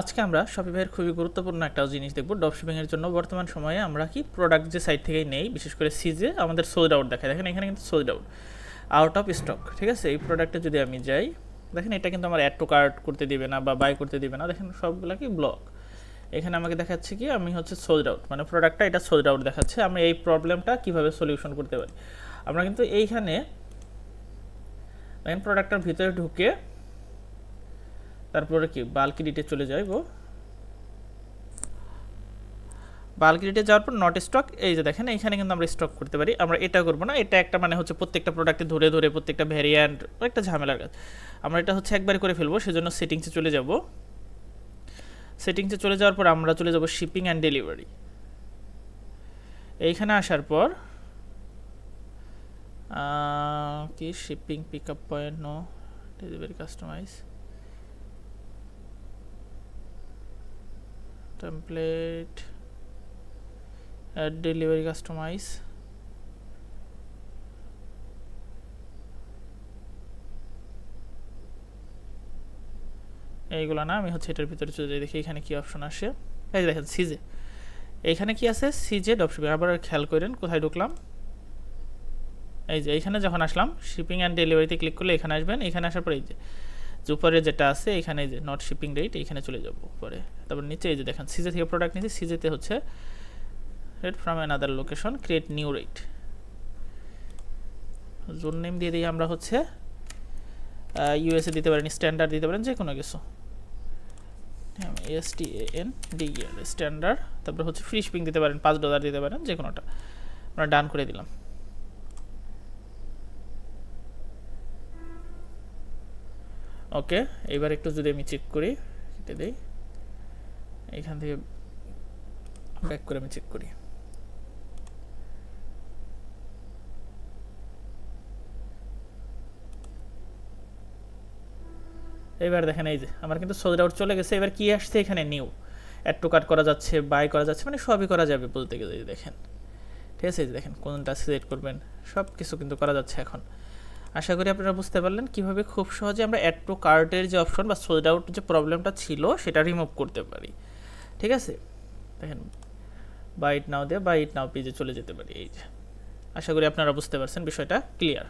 আজকে আমরা শপিফাইয়ের খুবই গুরুত্বপূর্ণ একটা জিনিস দেখব। ড্রপশিপিং এর জন্য বর্তমান সময়ে আমরা কি প্রোডাক্ট যে সাইট থেকেই নেই, বিশেষ করে সিজে আমাদের সোল্ড আউট দেখায়। দেখেন, এখানে কিন্তু sold out out of stock ঠিক আছে? এই প্রোডাক্টে যদি আমি যাই, দেখেন, এটা কিন্তু আমার অ্যাড টু কার্ট করতে দিবে না বা বাই করতে দিবে না। দেখেন, সবগুলো কি ব্লক এখানে আমাকে দেখাচ্ছে কি, আমি হচ্ছে সোল্ড আউট মানে প্রোডাক্টটা এটা সোল্ড আউট দেখাচ্ছে। আমরা এই প্রবলেমটা কীভাবে সলিউশন করতে পারি? আমরা কিন্তু এইখানে, দেখেন প্রোডাক্টটার ভিতরে ঢুকে তারপরে কি বাল্কি ডিটে চলে যাই গো বাল্কি ডিটে যাওয়ার পর নট স্টক এই যে দেখেন এখানে কিন্তু আমরা স্টক করতে পারি। আমরা এটা করব না, এটা একটা মানে হচ্ছে প্রত্যেকটা প্রোডাক্টে ধরে ধরে প্রত্যেকটা ভ্যারিয়ান্ট একটা ঝামেলার কাজ। আমরা এটা হচ্ছে একবারে করে ফেলব, সেজন্য সেটিংসে চলে যাব। সেটিংসে চলে যাওয়ার পর আমরা চলে যাব শিপিং অ্যান্ড ডেলিভারি এইখানে আসার পর কি shipping pick up point no delivery customise template, add delivery, customize. এইগুলো না আমি হচ্ছে এটার ভিতরে চলে যাই, দেখি এখানে কি অপশন আসে। এই দেখেন সিজে এইখানে কি আছে? সিজে ডপশিপিং আবার খেয়াল করেন কোথায় ঢুকলাম। এই যে এইখানে যখন আসলাম শিপিং অ্যান্ড ডেলিভারিতে ক্লিক করলে এখানে আসবেন। এখানে আসার পর এই যে উপরে যেটা আছে, এখানে যে নট শিপিং রেট এইখানে চলে যাব উপরে। তারপর নিচে এই যে দেখেন সিজে থেকে প্রোডাক্ট নিয়েছি সিজেতে হচ্ছে rate from another location create new rate zone name দিয়ে দিই আমরা হচ্ছে ইউএসএ দিতে পারেন স্ট্যান্ডার্ড দিতে পারেন যে কোনো কিছু S T N D standard তারপরে হচ্ছে ফ্রি শিপিং দিতে পারেন, পাঁচ ডলার দিতে পারেন যে কোনোটা আমরা ডান করে দিলাম। ওকে, এবার একটু যদি আমি চেক করি, কেটে দিই। এখান থেকে ব্যাক করে আমি চেক করি। এবার দেখেন এই যে, আমার কিন্তু সোল্ড আউট চলে গেছে, এবার কি আসছে এখানে? নিউ অ্যাড টু কাট করা যাচ্ছে বাই করা যাচ্ছে মানে সবই করা যাবে বলতে গেলে দেখেন। ঠিক আছে দেখেন, কোনটা সিলেক্ট করবেন সব কিছু কিন্তু করা যাচ্ছে এখন। আশা করি আপনারা বুঝতে পারলেন কীভাবে খুব সহজে আমরা অ্যাড টু কার্টের যে অপশন বা সোল্ড আউট যে প্রবলেমটা ছিল সেটা রিমুভ করতে পারি। ঠিক আছে? দেখেন বাইট নাও দিয়ে বাইট নাও পেজে চলে যেতে পারি, এই যে। আশা করি আপনারা বুঝতে পারছেন বিষয়টা ক্লিয়ার